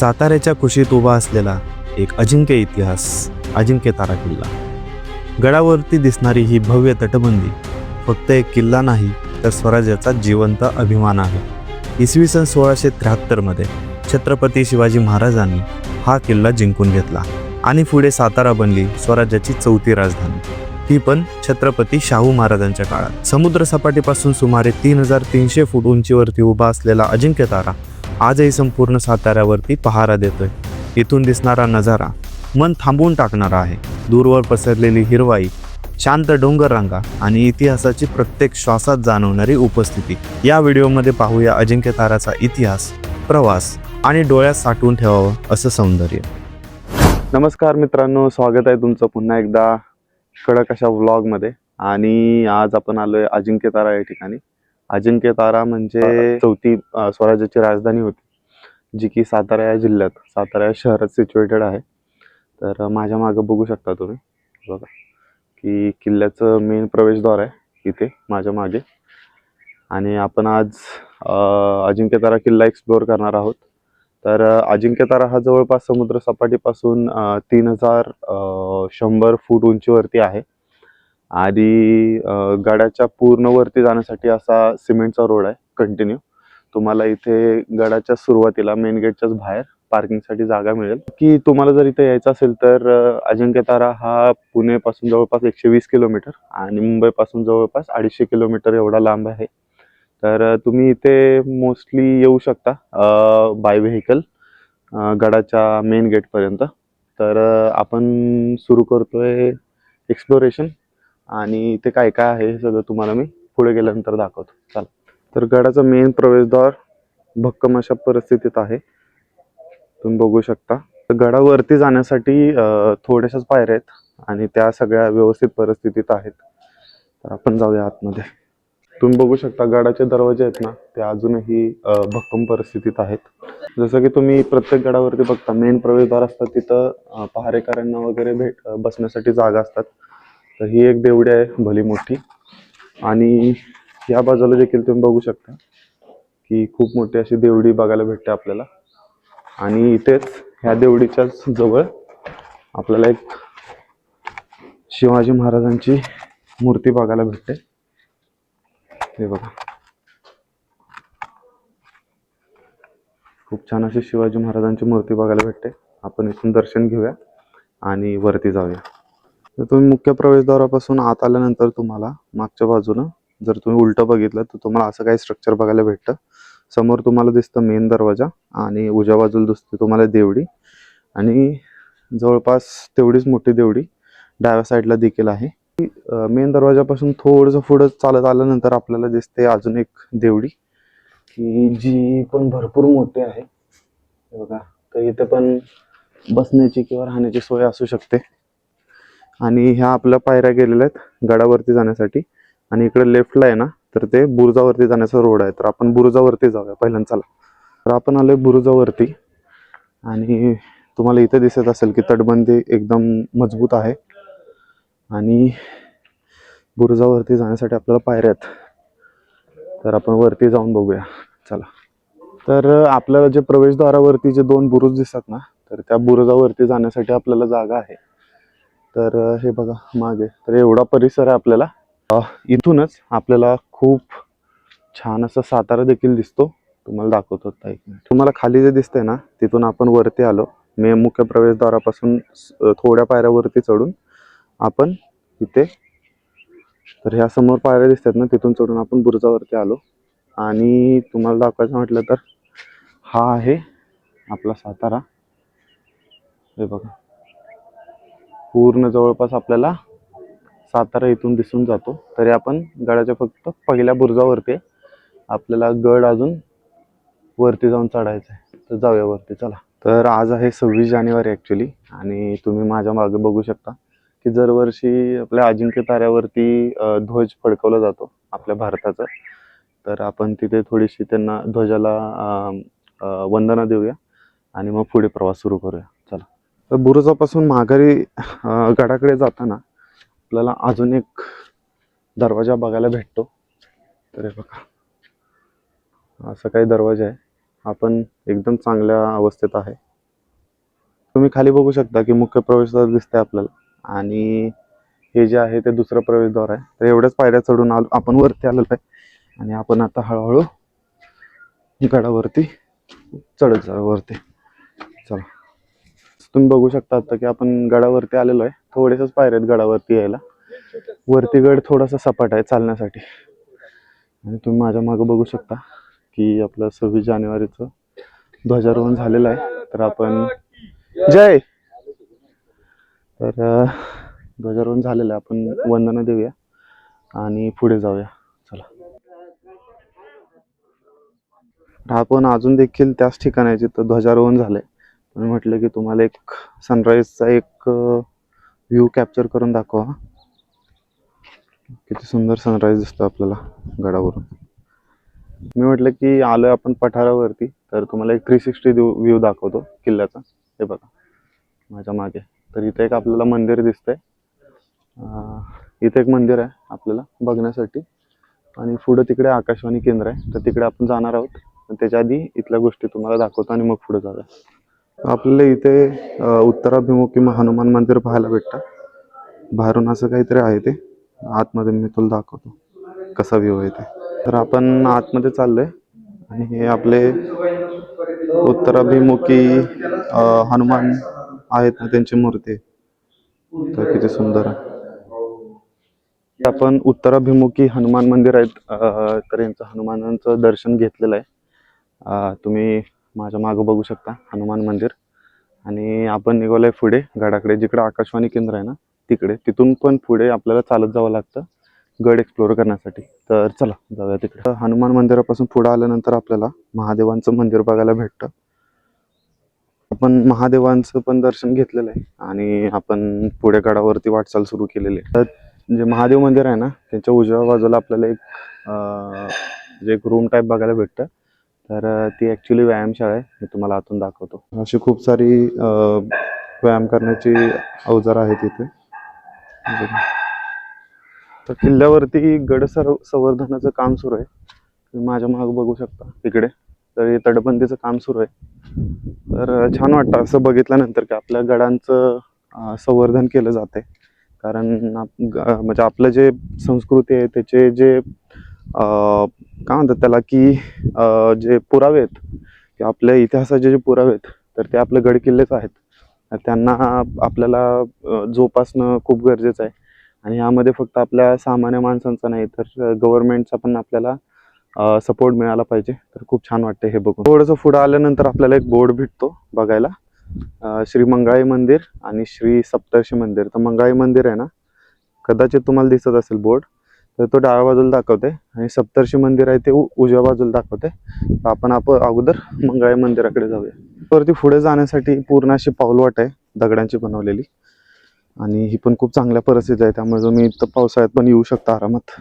साताऱ्याच्या कुशीत उभा असलेला एक अजिंक्य इतिहास अजिंक्य तारा किल्ला गडावरती दिसणारी ही भव्य तटबंदी फक्त एक किल्ला नाही तर स्वराज्याचा जिवंत अभिमान आहे. इसवी सन सोळाशे त्र्याहत्तरमध्ये छत्रपती शिवाजी महाराजांनी हा किल्ला जिंकून घेतला आणि पुढे सातारा बनली स्वराज्याची चौथी राजधानी. ती पण छत्रपती शाहू महाराजांच्या काळात. समुद्र सपाटीपासून सुमारे तीन हजार तीनशे फूट उंचीवरती उभा असलेला अजिंक्य तारा आजही संपूर्ण साताऱ्यावरती पहारा देतोय. इथून दिसणारा नजारा मन थांबवून टाकणारा आहे. दूरवर पसरलेली हिरवाई शांत डोंगर रांगा आणि इतिहासाची प्रत्येक श्वासात जाणवणारी उपस्थिती. या व्हिडिओमध्ये पाहूया अजिंक्य ताराचा इतिहास प्रवास आणि डोळ्यात साठवून ठेवावं असं सौंदर्य. नमस्कार मित्रांनो स्वागत आहे तुमचं पुन्हा एकदा कडक अशा व्लॉगमध्ये आणि आज आपण आलोय अजिंक्य तारा या ठिकाणी. अजिंक्य तारा म्हणजे चौथी स्वराज्याची राजधानी होती जी की सातारा या जिल्ह्यात सातारा या शहरात सिच्युएटेड आहे. तर माझ्या मागं बघू शकता तुम्ही. बघा की किल्ल्याचं मेन प्रवेशद्वार आहे इथे माझ्या मागे. आणि आपण आज अजिंक्यतारा किल्ला एक्सप्लोअर करणार आहोत. तर अजिंक्यतारा हा जवळपास समुद्र सपाटीपासून तीन हजार शंभर फूट उंचीवरती आहे. आणि गडाच्या पूर्ण वरती जाण्यासाठी असा सिमेंटचा रोड आहे कंटिन्यू तुम्हाला इथे गडाच्या सुरुवातीला मेन गेटच्याच बाहेर पार्किंगसाठी जागा मिळेल. की तुम्हाला जर इथे यायचं असेल तर अजिंक्यतारा हा पुणेपासून जवळपास एकशे वीस किलोमीटर आणि मुंबईपासून जवळपास अडीचशे किलोमीटर एवढा लांब आहे. तर तुम्ही इथे मोस्टली येऊ शकता बाय व्हेकल गडाच्या मेन गेटपर्यंत तर आपण सुरू करतोय एक्सप्लोरेशन आणि इथे काय काय आहे हे सगळं तुम्हाला मी पुढे गेल्यानंतर दाखवतो. चला. तर गडाचं मेन प्रवेशद्वार भक्कम अशा परिस्थितीत आहे. तुम्ही बघू शकता. तर गडावरती जाण्यासाठी थोड्याशाच पायऱ्या आहेत आणि त्या सगळ्या व्यवस्थित परिस्थितीत आहेत. तर आपण जाऊया आतमध्ये. तुम्ही बघू शकता गडाचे दरवाजे आहेत ना ते अजूनही भक्कम परिस्थितीत आहेत. जसं की तुम्ही प्रत्येक गडावरती बघता मेन प्रवेशद्वार असतात तिथं पहारेकरांना वगैरे भेट बसण्यासाठी जागा असतात. तर ही एक देवडी आहे भली मोठी. आणि या बाजूला देखील तुम्ही बघू शकता की खूप मोठी अशी देवडी बघायला भेटते आपल्याला. आणि इथेच ह्या देवडीच्याच जवळ आपल्याला एक शिवाजी महाराजांची मूर्ती बघायला भेटते. हे बघा. खूप छान अशी शिवाजी महाराजांची मूर्ती बघायला भेटते. आपण इथून दर्शन घेऊया आणि वरती जाऊया. तर तुम्ही मुख्य प्रवेशद्वारापासून आत आल्यानंतर तुम्हाला मागच्या बाजूनं जर तुम्ही उलटं बघितलं तर तुम्हाला असं काही स्ट्रक्चर बघायला भेटतं. समोर तुम्हाला दिसतं मेन दरवाजा आणि उजव्या बाजूला दिसते तुम्हाला देवडी. आणि जवळपास तेवढीच मोठी देवडी डाव्या साईडला देखील आहे. मेन दरवाजापासून थोडंसं पुढं चालत आल्यानंतर आपल्याला दिसते अजून एक देवडी की जी पण भरपूर मोठी आहे. बघा तर इथे पण बसण्याची किंवा राहण्याची सोय असू शकते. आणि ह्या आपल्या पायऱ्या गेलेल्या आहेत गडावरती जाण्यासाठी. आणि इकडे लेफ्टला आहे ना तर ते बुरुजावरती जाण्याचा रोड आहे. तर आपण बुरुजावरती जाऊया पहिल्यांदा चला. तर आपण आलोय बुरुजावरती. आणि तुम्हाला इथे दिसत असेल की तटबंदी एकदम मजबूत आहे. आणि बुरुजावरती जाण्यासाठी आपल्याला पायऱ्या आहेत. तर आपण वरती जाऊन बघूया. चला. तर आपल्याला जे प्रवेशद्वारावरती जे दोन बुरुज दिसतात ना तर त्या बुरुजावरती जाण्यासाठी आपल्याला जागा आहे. तर हे बघा मागे. तर एवढा परिसर आहे आपल्याला. इथूनच आपल्याला खूप छान असा सातारा देखील दिसतो. तुम्हाला दाखवतो आता एक मिनिट. तुम्हाला खाली जे दिसतंय ना तिथून आपण वरती आलो. मे मुख्य प्रवेशद्वारापासून थोड्या पायऱ्यावरती चढून आपण इथे तर ह्या समोर पायऱ्या दिसतात ना तिथून चढून आपण बुरुजावरती आलो. आणि तुम्हाला दाखवायचं म्हटलं तर हा आहे आपला सातारा. हे बघा. पूर्ण जवळपास आपल्याला सातारा इथून दिसून जातो. तरी आपण गडाच्या फक्त पहिल्या बुरुजावरती आपल्याला गड अजून वरती जाऊन चढायचं आहे तर जाऊया वरती चला. तर आज आहे सव्वीस जानेवारी ॲक्च्युली आणि तुम्ही माझ्या मागे बघू शकता की दरवर्षी आपल्या अजिंक्य ताऱ्यावरती ध्वज फडकवला जातो आपल्या भारताचा. तर आपण तिथे थोडीशी त्यांना ध्वजाला वंदना देऊया आणि मग पुढे प्रवास सुरू करूया. तर बुरुजापासून माघारी गडाकडे जाताना आपल्याला अजून एक दरवाजा बघायला भेटतो. तर हे बघा. असं काही दरवाजा आहे. आपण एकदम चांगल्या अवस्थेत आहे. तुम्ही खाली बघू शकता की मुख्य प्रवेशद्वार दिसतंय आपल्याला. आणि हे जे आहे ते दुसरं प्रवेशद्वार आहे. तर एवढ्याच पायऱ्या चढून आलो आपण वरती आलेलो आहे. आणि आपण आता हळूहळू गडावरती चढत जाऊ वरती. चला. तुम्ही बघू शकता आता की आपण गडावरती आलेलो आहे. थोडेसेच पायऱ्या आहेत गडावरती यायला. वरती गड थोडासा सपाट आहे चालण्यासाठी. आणि तुम्ही माझ्या मागं बघू शकता की आपलं सव्वीस जानेवारीचं ध्वजारोहण झालेलं आहे. तर आपण जय! तर ध्वजारोहण झालेलं आहे. आपण वंदना देऊया आणि पुढे जाऊया. चला. आपण अजून देखील त्याच ठिकाणी जिथं ध्वजारोहण झालंय. पण म्हटलं की तुम्हाला एक सनराईजचा एक व्ह्यू कॅप्चर करून दाखवा किती सुंदर सनराईज दिसतो आपल्याला गडावरून. मी म्हटलं की आलोय आपण पठारावरती तर तुम्हाला एक थ्री सिक्स्टी व्ह्यू दाखवतो किल्ल्याचा. हे बघा माझ्या मागे. तर इथे एक आपल्याला मंदिर दिसतंय. अं, इथे एक मंदिर आहे आपल्याला बघण्यासाठी. आणि पुढं तिकडे आकाशवाणी केंद्र आहे. तर तिकडे आपण जाणार आहोत. त्याच्या आधी इथल्या गोष्टी तुम्हाला दाखवतो आणि मग पुढे जाऊया. आपल्याला इथे अं, उत्तराभिमुखी हनुमान मंदिर पाहायला भेटतं. बाहेरून असं काहीतरी आहे ते. आतमध्ये मी तुला दाखवतो कसा व्ह्यू आहे ते. तर आपण आतमध्ये चाललोय आणि हे आपले उत्तराभिमुखी हनुमान आहेत ना त्यांची मूर्ती. तर किती सुंदर. आहे आपण उत्तराभिमुखी हनुमान मंदिर आहेत. तर यांचं हनुमानांचं दर्शन घेतलेलं आहे. तुम्ही माझ्या मागं बघू शकता हनुमान मंदिर. आणि आपण निघालो आहे पुढे गडाकडे जिकडे आकाशवाणी केंद्र आहे ना तिकडे. तिथून पण पुढे आपल्याला चालत जावं लागतं गड एक्सप्लोर करण्यासाठी. तर चला जाऊया तिकडे. हनुमान मंदिरापासून पुढे आल्यानंतर आपल्याला महादेवांचं मंदिर बघायला भेटतं. आपण महादेवांचं पण दर्शन घेतलेलं आहे. आणि आपण पुढे गडावरती वाटचाल सुरू केलेली आहे. तर जे महादेव मंदिर आहे ना त्याच्या उजव्या बाजूला आपल्याला एक जे एक रूम टाईप बघायला भेटतं. तर ती ॲक्च्युली व्यायामशाळा आहे. मी तुम्हाला आतून दाखवतो. अशी खूप सारी व्यायाम करण्याची अवजार आहेत इथे. तर किल्ल्यावरती गड सर संवर्धनाचं काम सुरू आहे. तुम्ही माझ्या मागं बघू शकता. तिकडे तर हे तटबंदीचं काम सुरू आहे. तर छान वाटतं. असं बघितल्यानंतर की आपल्या गडांचं संवर्धन केलं जाते कारण म्हणजे आपलं जे संस्कृती आहे त्याचे जे काय म्हणतात त्याला की जे पुरावे आहेत की आपल्या इतिहासाचे जे पुरावे आहेत तर ते आपले गडकिल्लेच आहेत. त्यांना आपल्याला जोपासणं खूप गरजेचं आहे. आणि यामध्ये फक्त आपल्या सामान्य माणसांचा नाही तर गव्हर्नमेंटचा पण आपल्याला सपोर्ट मिळाला पाहिजे. तर खूप छान वाटते हे बघून. थोडंसं पुढं आल्यानंतर आपल्याला एक बोर्ड भेटतो बघायला. श्री मंगाई मंदिर आणि श्री सप्तर्षी मंदिर. तर मंगाई मंदिर आहे ना कदाचित तुम्हाला दिसत असेल बोर्ड तर तो डाव्या बाजूला दाखवते. आणि सप्तर्षी मंदिर आहे ते उजव्या बाजूला दाखवते. तर आपण आपण अगोदर मंगळाई मंदिराकडे जाऊया. वरती पुढे जाण्यासाठी पूर्ण अशी पाऊलवाट आहे दगडांची बनवलेली. आणि ही पण खूप चांगल्या परिस्थिती आहे. त्यामुळे तुम्ही इथं पावसाळ्यात पण येऊ शकता आरामात.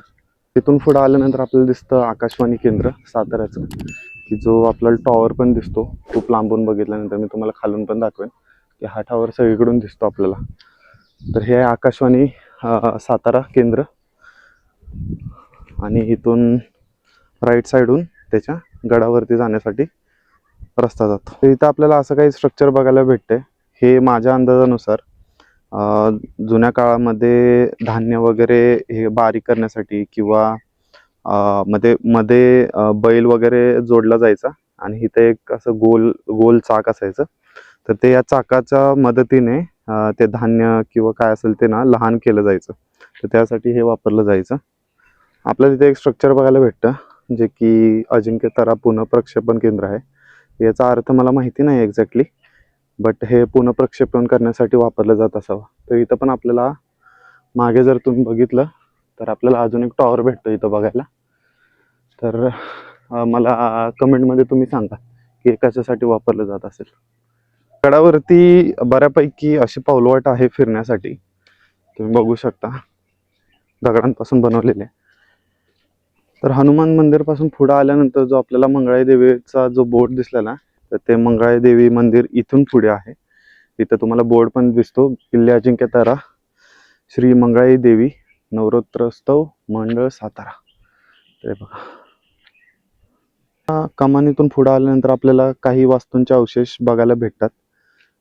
तिथून पुढे आल्यानंतर आपल्याला दिसतं आकाशवाणी केंद्र साताऱ्याचं. की जो आपल्याला टॉवर पण दिसतो. खूप लांबून बघितल्यानंतर मी तुम्हाला खालून पण दाखवेन. की हा टॉवर सगळीकडून दिसतो आपल्याला. तर हे आहे आकाशवाणी सातारा केंद्र. आणि इथून राईट साईडहून त्याच्या गडावरती जाण्यासाठी रस्ता जातो. तर इथं आपल्याला असं काही स्ट्रक्चर बघायला भेटते हे माझ्या अंदाजानुसार जुन्या काळामध्ये धान्य वगैरे हे बारीक करण्यासाठी किंवा मध्ये मध्ये बैल वगैरे जोडला जायचा आणि इथे एक असं गोल गोल चाक असायचं. तर ते या चाकाच्या मदतीने ते धान्य किंवा काय असेल ते ना लहान केलं जायचं. तर त्यासाठी हे वापरलं जायचं. आपल्याला तिथे एक स्ट्रक्चर बघायला भेटतं जे की अजिंक्य तरा पुनःप्रक्षेपण केंद्र आहे. याचा अर्थ मला माहिती नाही एक्झॅक्टली बट हे पुनःप्रक्षेपण करण्यासाठी वापरलं जात असावं. तर इथं पण आपल्याला मागे जर तुम्ही बघितलं तर आपल्याला अजून एक टॉवर भेटतो इथं बघायला. तर मला कमेंटमध्ये तुम्ही सांगा की कशासाठी वापरलं जात असेल? गडावरती बऱ्यापैकी अशी पाऊलवाट आहे फिरण्यासाठी. तुम्ही बघू शकता दगडांपासून बनवलेले. तर हनुमान मंदिरपासून पुढं आल्यानंतर जो आपल्याला मंगळाई देवीचा जो बोर्ड दिसलेला तर ते मंगळाई देवी मंदिर इथून पुढे आहे. इथं तुम्हाला बोर्ड पण दिसतो. किल्ले अजिंक्य तारा श्री मंगळाई देवी नवरात्रोत्सव मंडळ सातारा. ते बघा. कमानीतून पुढं आल्यानंतर आपल्याला काही वास्तूंचे अवशेष बघायला भेटतात.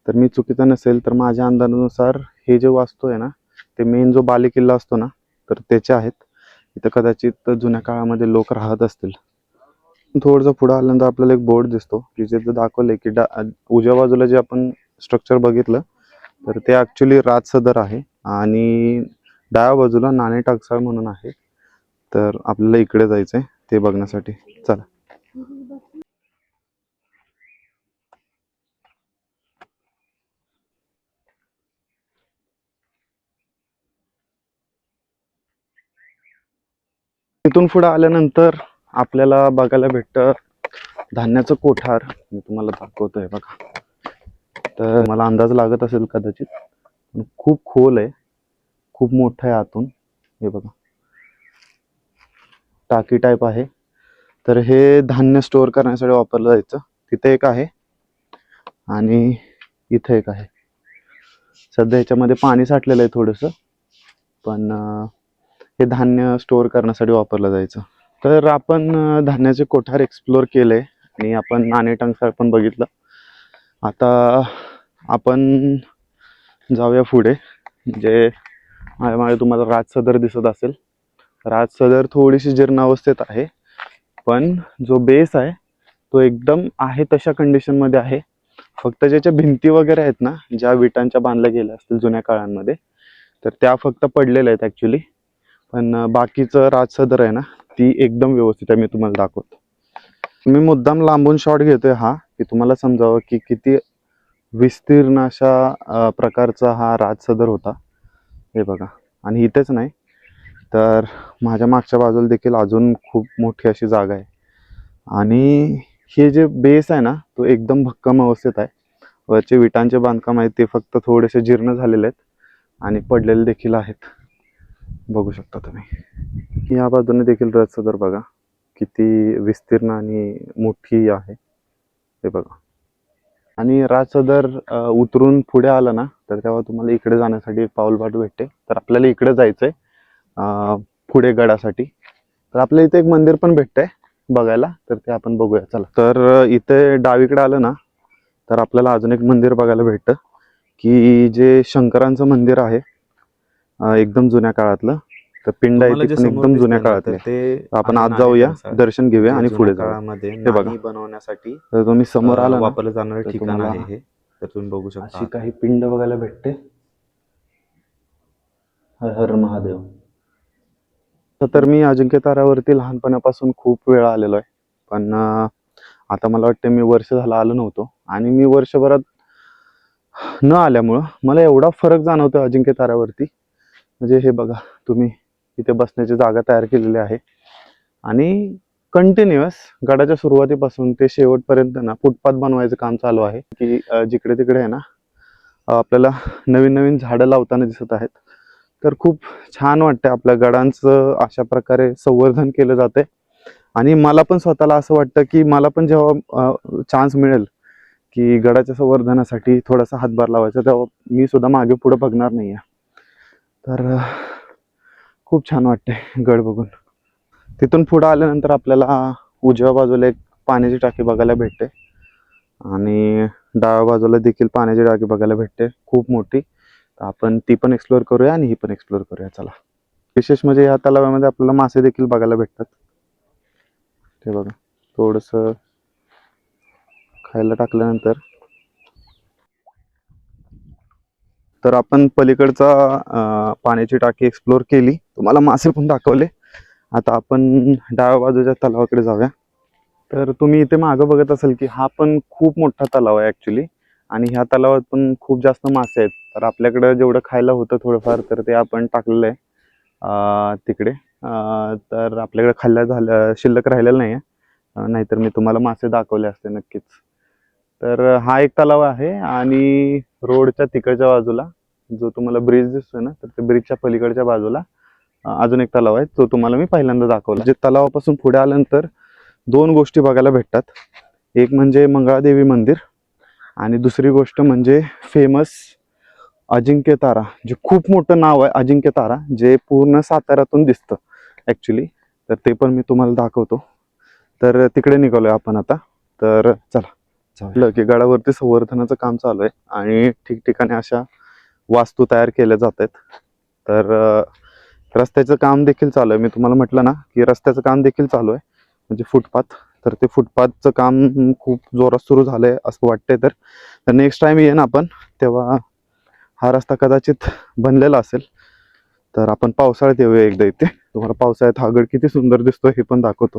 तर मी चुकीचा नसेल तर माझ्या अंदाजानुसार हे जे वास्तू आहे ना ते मेन जो बालेकिल्ला असतो ना तर त्याचे आहेत. इथं कदाचित जुन्या काळामध्ये लोक राहत असतील. थोडंसं पुढं आल्यानंतर आपल्याला एक बोर्ड दिसतो की जे दाखवलंय की डा उजव्या बाजूला जे आपण स्ट्रक्चर बघितलं तर ते ॲक्च्युली राजसदर आहे आणि डाव्या बाजूला नाणे टाकसाळ म्हणून आहे. तर आपल्याला इकडे जायचं आहे ते बघण्यासाठी. चला. तिथून पुढं आल्यानंतर आपल्याला बघायला भेटतं धान्याचं कोठार. मी तुम्हाला दाखवतोय बघा. तर मला अंदाज लागत असेल कदाचित पण खूप खोल आहे. खूप मोठं आहे आतून. हे बघा. टाकी टाईप आहे. तर हे धान्य स्टोअर करण्यासाठी वापरलं जायचं. तिथे एक आहे आणि इथे एक आहे. सध्या ह्याच्यामध्ये पाणी साठलेलं आहे थोडंसं. पण हे धान्य स्टोअर करण्यासाठी वापरलं जायचं. तर आपण धान्याचे कोठार एक्सप्लोअर केले आणि आपण नाणे टंकसाळ पण बघितलं. आता आपण जाऊया पुढे. म्हणजे जे माझ्या तुम्हाला राज सदर दिसत असेल. राज सदर थोडीशी जीर्ण अवस्थेत आहे. पण जो बेस आहे तो एकदम आहे तशा कंडिशनमध्ये आहे. फक्त ज्याच्या भिंती वगैरे आहेत ना ज्या विटांच्या बांधल्या गेल्या असतील जुन्या काळांमध्ये तर त्या फक्त पडलेल्या आहेत ॲक्च्युली पण बाकीचं राज सदर आहे ना ती एकदम व्यवस्थित आहे मी तुम्हाला दाखवतो. मी मुद्दाम लांबून शॉट घेतोय हा की तुम्हाला समजावं की किती विस्तीर्ण अशा प्रकारचा हा राज सदर होता. हे बघा. आणि इथेच नाही तर माझ्या मागच्या बाजूला देखील अजून खूप मोठी अशी जागा आहे. आणि हे जे बेस आहे ना तो एकदम भक्कम अवस्थेत आहे. वरचे विटांचे बांधकाम आहेत ते फक्त थोडेसे जीर्ण झालेले आहेत. आणि पडलेले देखील आहेत. बघू शकता तुम्ही. या बाजूने देखील रथ सदर बघा. किती विस्तीर्ण आणि मोठी आहे. ते बघा. आणि राजसदर उतरून पुढे आला ना तर तेव्हा तुम्हाला इकडे जाण्यासाठी एक पाऊलबाट भेटते. तर आपल्याला इकडे जायचं आहे पुढे गडासाठी. तर आपल्या इथे एक मंदिर पण भेटतंय बघायला. तर ते आपण बघूया. चला. तर इथे डावीकडे आलं ना तर आपल्याला अजून एक मंदिर बघायला भेटतं की जे शंकरांचं मंदिर आहे. एकदम जुन्या काळातलं. तर पिंड आहे ती पण एकदम जुन्या काळातले. ते आपण आज जाऊया. दर्शन घेऊया आणि पुढे काळामध्ये हे बघा. बनवण्यासाठी तर तुम्ही समोर आला वापरलं जाणारं ठिकाण आहे हे. तर तुम्ही बघू शकता. अशी काही पिंड बघायला भेटते. हर हर महादेव. तर मी अजिंक्य ताऱ्यावरती लहानपणापासून खूप वेळा आलेलो आहे. पण आता मला वाटतं मी वर्ष झालं आलो नव्हतो. आणि मी वर्षभरात न आल्यामुळं मला एवढा फरक जाणवतो अजिंक्य ताऱ्यावरती म्हणजे हे बघा तुम्ही इथे बसण्याची जागा तयार केलेली आहे. आणि कंटिन्युअस गडाच्या सुरुवातीपासून ते शेवटपर्यंत ना फुटपाथ बनवायचं काम चालू आहे. की जिकडे तिकडे आहे ना आपल्याला नवीन नवीन झाडं लावताना दिसत आहेत. तर खूप छान वाटतं आपल्या गडांचं अशा प्रकारे संवर्धन केलं जाते आणि मला पण स्वतःला असं वाटतं की मला पण जेव्हा चान्स मिळेल की गडाच्या संवर्धनासाठी थोडासा हातभार लावायचा तेव्हा मी सुद्धा मागे पुढे बघणार नाही आहे तर खूप छान वाटते गड बघून. तिथून पुढं आल्यानंतर आपल्याला उजव्या बाजूला एक पाण्याची टाकी बघायला भेटते. आणि डाव्या बाजूला देखील पाण्याची टाकी बघायला भेटते. खूप मोठी. तर आपण ती पण एक्सप्लोअर करूया आणि ही पण एक्सप्लोअर करूया. चला. विशेष म्हणजे या तलावामध्ये आपल्याला मासे देखील बघायला भेटतात. ते बघा. थोडंसं खायला टाकल्यानंतर तर आपण पलीकडचा पाण्याची टाकी एक्सप्लोअर केली. तुम्हाला मासे पण दाखवले. आता आपण डाव्या बाजूच्या तलावाकडे जाऊया. तर तुम्ही इथे मागं बघत असाल की हा पण खूप मोठा तलाव आहे ॲक्च्युली आणि ह्या तलावात पण खूप जास्त मासे आहेत. तर आपल्याकडं जेवढं खायला होतं थोडंफार तर ते आपण टाकलेलं आहे. तिकडे. तर आपल्याकडे खाल्ल्या झालं शिल्लक राहिलेलं नाही आहे नाहीतर मी तुम्हाला मासे दाखवले असते नक्कीच. तर हा एक तलाव आहे आणि रोडच्या तिकडच्या बाजूला जो तुम्हाला ब्रिज दिसतोय ना तर त्या ब्रिजच्या पलीकडच्या बाजूला अजून एक तलाव आहे. तो तुम्हाला मी पहिल्यांदा दाखवला. जे तलावापासून पुढे आल्यानंतर दोन गोष्टी बघायला भेटतात. एक म्हणजे मंगळादेवी मंदिर आणि दुसरी गोष्ट म्हणजे फेमस अजिंक्य तारा जे खूप मोठं नाव आहे अजिंक्य तारा जे पूर्ण साताऱ्यातून दिसतं ॲक्च्युली तर ते पण मी तुम्हाला दाखवतो. तर तिकडे निघालोय आपण आता. तर चला. चालेल. की गडावरती संवर्धनाचं काम चालू आहे आणि ठिकठिकाणी अशा वास्तू तयार केल्या जात आहेत. तर रस्त्याचं काम देखील चालू आहे. मी तुम्हाला म्हटलं ना की रस्त्याचं काम देखील चालू आहे. म्हणजे फुटपाथ. तर ते फुटपाथचं काम खूप जोरात सुरू झालंय असं वाटतंय तर. नेक्स्ट टाइम येईन आपण तेव्हा हा रस्ता कदाचित बनलेला असेल. तर आपण पावसाळ्यात येऊया एकदा इथे. तुम्हाला पावसाळ्यात हा गड किती सुंदर दिसतो हे पण दाखवतो.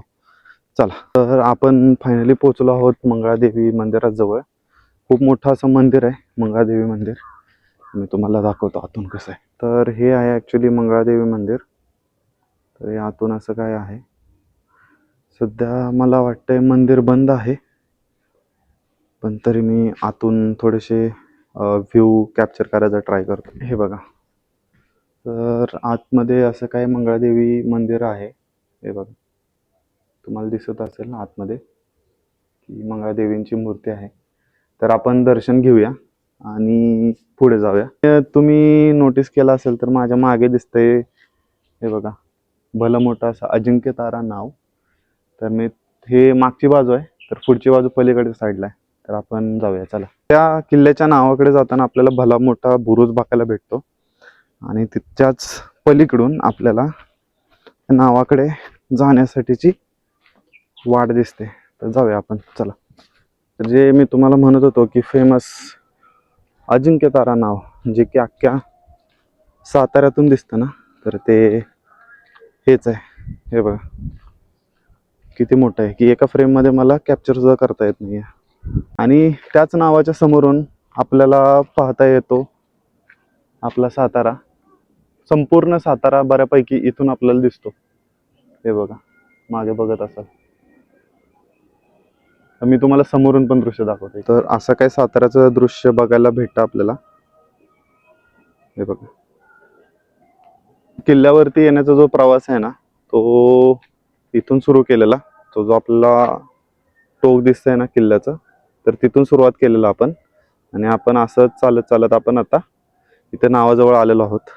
चला. तर आपण फायनली पोहोचलो आहोत मंगळादेवी मंदिराजवळ खूप मोठं असं मंदिर आहे मंगळादेवी मंदिर. मी तुम्हाला दाखवतो आतून कसं आहे. तर हे आहे ॲक्च्युली मंगळादेवी मंदिर. तर आतून असं काय आहे? सध्या मला वाटतंय मंदिर बंद आहे. पण तरी मी आतून थोडेसे व्ह्यू कॅप्चर करायचा ट्राय करतो. हे बघा. तर आतमध्ये असं काय मंगळादेवी मंदिर आहे? हे बघा. तुम्हाला दिसत असेल ना आतमध्ये की मंगळादेवींची मूर्ती आहे. तर आपण दर्शन घेऊया आणि पुढे जाऊया. तुम्ही नोटीस केला असेल तर माझ्या मागे दिसतंय हे बघा भलं मोठं असं अजिंक्य तारा नाव. तर मी हे मागची बाजू आहे तर पुढची बाजू पलीकडे साईडला आहे. तर आपण जाऊया चला. त्या किल्ल्याच्या नावाकडे जाताना आपल्याला भला मोठा बुरुज बघायला भेटतो. आणि तिच्याच पलीकडून आपल्याला नावाकडे जाण्यासाठीची वाट दिसते. तर जाऊया आपण चला. तर जे मी तुम्हाला म्हणत होतो की फेमस अजिंक्य तारा नाव जे की अख्ख्या साताऱ्यातून दिसतं ना तर ते हेच आहे. हे बघा. किती मोठं आहे की एका फ्रेममध्ये मला कॅप्चरसुद्धा करता येत नाही आणि त्याच नावाच्या समोरून आपल्याला पाहता येतो आपला सातारा. संपूर्ण सातारा बऱ्यापैकी इथून आपल्याला दिसतो. हे बघा. मागे बघत असाल. मी तुम्हाला समोरून पण दृश्य दाखवते तर असं काय साताऱ्याचं दृश्य बघायला भेटतं आपल्याला? हे बघा. किल्ल्यावरती येण्याचा जो प्रवास आहे ना तो इथून सुरू केलेला तो जो आपल्याला टोक दिसतंय ना किल्ल्याचं तर तिथून सुरुवात केलेला आपण. आणि आपण असंच चालत चालत आपण आता इथे नावाजवळ आलेलो आहोत.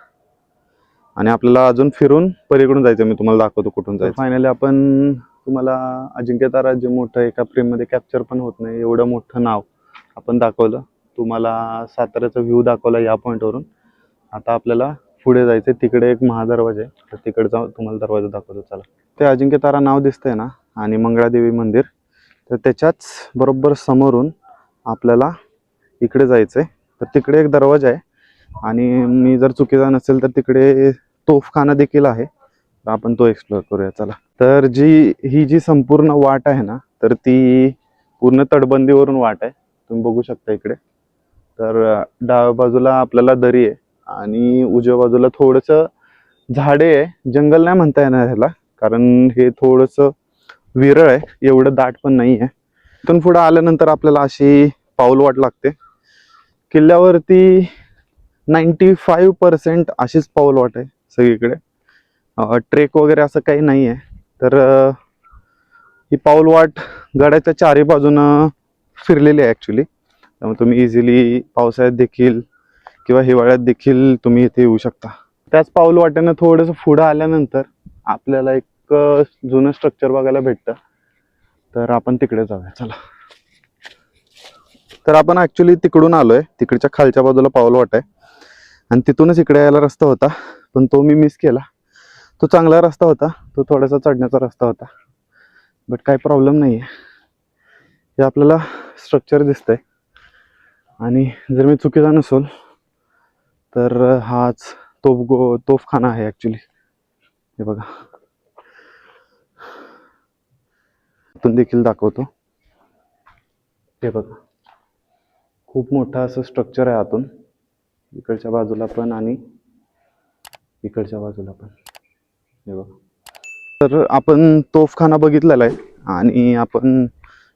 आणि आपल्याला अजून फिरून पलीकडून जायचं मी तुम्हाला दाखवतो कुठून जायचं. फायनली आपण तुम्हाला अजिंक्यता तारा जे मोठं एका फ्रेममध्ये कॅप्चर पण होत नाही एवढं मोठं नाव आपण दाखवलं. तुम्हाला साताऱ्याचा व्ह्यू दाखवला या पॉईंटवरून आता आपल्याला पुढे जायचं तिकडे एक महादरवाजा आहे. तर तिकडचा तुम्हाला दरवाजा दाखवतो चला. ते अजिंक्य तारा नाव दिसतंय ना आणि मंगळादेवी मंदिर. तर त्याच्याच बरोबर समोरून आपल्याला इकडे जायचं आहे तर तिकडे एक दरवाजा आहे. आणि मी जर चुकीचा नसेल तर तिकडे तोफखाना देखील आहे. तर आपण तो एक्सप्लोअर करूया चला. तर जी ही जी संपूर्ण वाट आहे ना तर ती पूर्ण तटबंदीवरून वाट आहे. तुम्ही बघू शकता इकडे. तर डाव्या बाजूला आपल्याला दरी आहे आणि उजव्या बाजूला थोडंसं झाडे आहे. जंगल नाही म्हणता येणार ह्याला कारण हे थोडंसं विरळ आहे. एवढं दाट पण नाही आहे. इथून पुढं आल्यानंतर आपल्याला अशी पाऊल वाट लागते. किल्ल्यावरती नाईन्टी फाईव्ह पर्सेंट अशीच पाऊल वाट आहे सगळीकडे. ट्रेक वगैरे असं काही नाही आहे. तर ही ही पाऊलवाट गडाच्या चारी बाजूनं फिरलेली आहे ॲक्च्युली त्यामुळे तुम्ही इझिली पावसाळ्यात देखील किंवा हिवाळ्यात देखील तुम्ही इथे येऊ शकता. त्याच पाऊल वाट्यानं थोडंसं पुढं आल्यानंतर आपल्याला एक जुनं स्ट्रक्चर बघायला भेटतं. तर आपण तिकडे जाऊया. चला. तर आपण ॲक्च्युली तिकडून आलो आहे तिकडच्या खालच्या बाजूला पाऊल वाट आहे. आणि तिथूनच इकडे यायला रस्ता होता. पण तो मी मिस केला. तो चांगला रस्ता होता. तो थोडासा चढण्याचा रस्ता होता. बट काही प्रॉब्लेम नाही आहे हे आपल्याला स्ट्रक्चर दिसतंय. आणि जर मी चुकीचा नसेल तर हाच तोफ गो तोफखाना आहे ॲक्च्युली हे बघा. इथून देखील दाखवतो. हे बघा. खूप मोठं असं स्ट्रक्चर आहे आतून. इकडच्या बाजूला पण आणि इकडच्या बाजूला पण. तर आपण तोफखाना बघितलेला आहे आणि आपण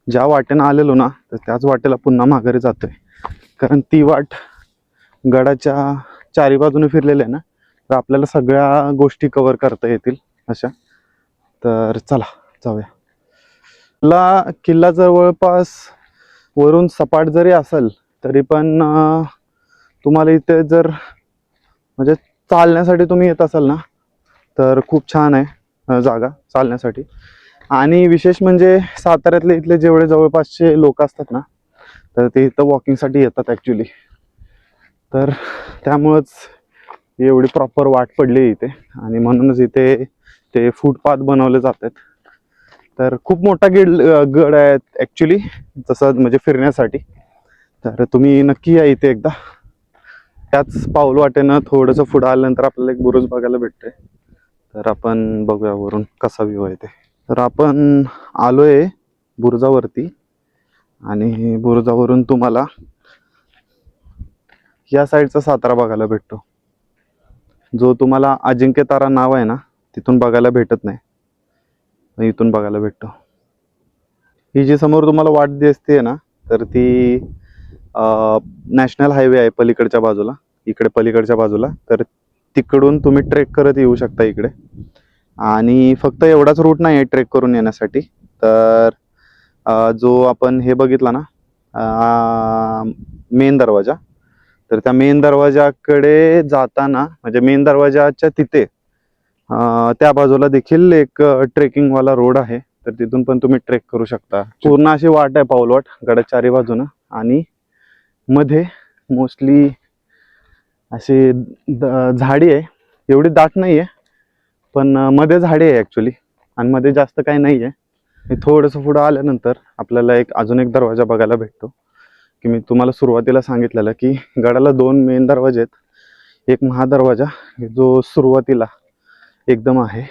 ज्या वाटेनं आलेलो ना तर त्याच वाटेला पुन्हा माघारी जातोय. कारण ती वाट गडाच्या चारी बाजूने फिरलेली आहे ना तर आपल्याला सगळ्या गोष्टी कव्हर करता येतील अशा. तर चला जाऊया. ला किल्ला जवळपास वरून सपाट जरी असेल तरी पण तुम्हाला इथे जर म्हणजे चालण्यासाठी तुम्ही येत असाल ना तर खूप छान आहे जागा चालण्यासाठी. आणि विशेष म्हणजे साताऱ्यातले इथले जेवढे जवळपासचे लोक असतात ना तर ते इथं वॉकिंगसाठी येतात ॲक्च्युली तर त्यामुळंच एवढी प्रॉपर वाट पडली आहे इथे. आणि म्हणूनच इथे ते फुटपाथ बनवले जातात. तर खूप मोठा गिड गड आहे ॲक्च्युली जसं म्हणजे फिरण्यासाठी. तर तुम्ही नक्की या इथे एकदा. त्याच पाऊल वाटेनं थोडंसं पुढं आल्यानंतर आपल्याला एक बुरुज बघायला भेटतोय. तर आपण बघूया वरून कसा व्ह्यू आहे ते. तर आपण आलोय बुरुजावरती आणि बुरुजावरून तुम्हाला या साईडचा सातारा बघायला भेटतो. जो तुम्हाला अजिंक्य तारा नाव आहे ना तिथून बघायला भेटत नाही. इथून बघायला भेटतो. ही जी समोर तुम्हाला वाट दिसते ना तर ती नॅशनल हायवे आहे पलीकडच्या बाजूला. इकडे पलीकडच्या बाजूला. तर तिकडून तुम्ही ट्रेक करत येऊ शकता इकडे. आणि फक्त एवढाच रूट नाही आहे ट्रेक करून येण्यासाठी. तर जो आपण हे बघितला ना मेन दरवाजा तर त्या मेन दरवाजाकडे जाताना म्हणजे मेन दरवाजाच्या तिथे त्या बाजूला देखील एक ट्रेकिंगवाला रोड आहे. तर तिथून पण तुम्ही ट्रेक करू शकता. पूर्ण अशी वाट आहे पाऊलवाट गडाच्या चारी बाजूनं. आणि मध्ये मोस्टली अशी द- झाडी आहे. एवढी दाट नाही आहे पण मध्ये झाडी आहे ॲक्च्युली आणि मध्ये जास्त काही नाही आहे थोडंसं पुढं आल्यानंतर आपल्याला एक अजून एक दरवाजा बघायला भेटतो. की मी तुम्हाला सुरुवातीला सांगितलेलं की गडाला दोन मेन दरवाजे आहेत. एक महादरवाजा जो सुरुवातीला एकदम आहे.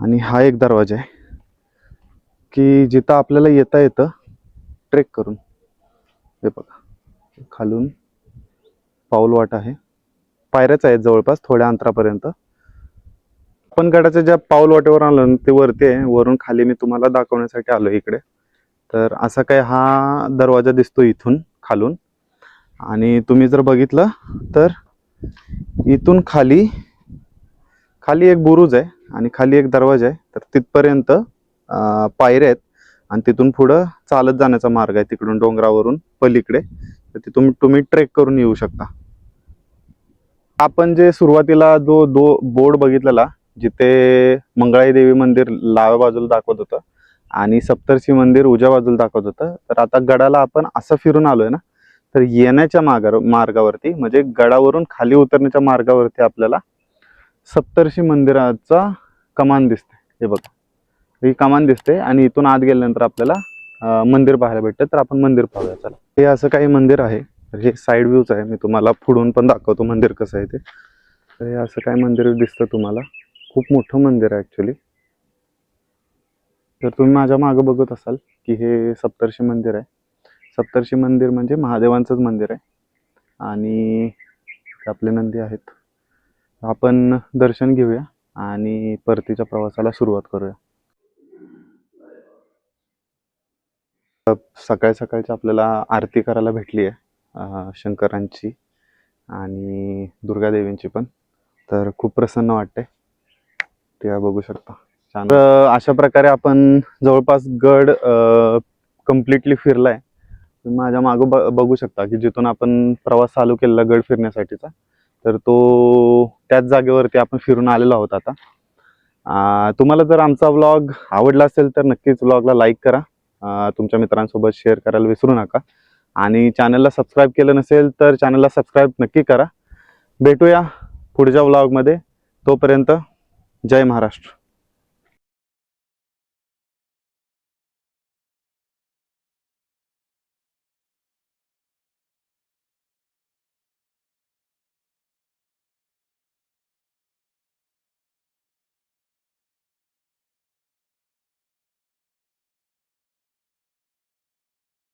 आणि हा एक दरवाजा आहे. की जिथं आपल्याला येता येतं ट्रेक करून. हे बघा. खालून पाऊलवाट आहे. पायऱ्याच आहेत जवळपास थोड्या अंतरापर्यंत. आपण गडाच्या ज्या पाऊलवाटेवर आलो ते वरती आहे. वरून खाली मी तुम्हाला दाखवण्यासाठी आलो इकडे. तर असा काय हा दरवाजा दिसतो इथून खालून. आणि तुम्ही जर बघितलं तर इथून खाली खाली एक बुरुज आहे आणि खाली एक दरवाजा आहे. तर तिथपर्यंत पायऱ्या आहेत आणि तिथून पुढं चालत जाण्याचा मार्ग आहे तिकडून डोंगरावरून पलीकडे. तर तिथून तुम्ही ट्रेक करून येऊ शकता. आपण जे सुरुवातीला जो दो बोर्ड बघितलेला जिथे मंगळाई देवी मंदिर लाव्या बाजूला दाखवत होतं आणि सप्तर्षी मंदिर उजव्या बाजूला दाखवत होतं तर आता गडाला आपण असं फिरून आलोय ना तर येण्याच्या मागा मार्गावरती म्हणजे गडावरून खाली उतरण्याच्या मार्गावरती आपल्याला सप्तर्षी मंदिराचा कमान दिसते हे बघा ही कमान दिसते आणि इथून आत गेल्यानंतर आपल्याला मंदिर पाहायला भेटतं. तर आपण मंदिर पाहूया चला. हे असं काही मंदिर आहे. हे साईड व्ह्यूच आहे मी तुम्हाला पुढून पण दाखवतो मंदिर कसं आहे ते. तर हे असं काय मंदिर दिसतं तुम्हाला? खूप मोठं मंदिर आहे ॲक्च्युली तर तुम्ही माझ्या मागं बघत असाल की हे सप्तर्षी मंदिर आहे. सप्तर्षी मंदिर म्हणजे महादेवांचंच मंदिर आहे. आणि आपले नंदी आहेत. आपण दर्शन घेऊया आणि परतीच्या प्रवासाला सुरुवात करूया. सकाळी सकाळची आपल्याला आरती करायला भेटली आहे. शंकरांची आणि दुर्गादेवींची पण. तर खूप प्रसन्न वाटते ते बघू शकता. छान. तर अशा प्रकारे आपण जवळपास गड कम्प्लिटली फिरलाय. तुम्ही माझ्या मागं ब बघू शकता की जिथून आपण प्रवास चालू केलेला गड फिरण्यासाठीचा तर तो त्याच जागेवरती आपण फिरून आलेलो आहोत आता. तुम्हाला जर आमचा व्लॉग आवडला असेल तर नक्कीच व्लॉगला लाईक करा. तुमच्या मित्रांसोबत शेअर करायला विसरू नका. आणि चॅनलला सबस्क्राईब केलं नसेल तर चॅनलला सबस्क्राईब नक्की करा. भेटूया पुढच्या व्लॉगमध्ये तोपर्यंत जय महाराष्ट्र.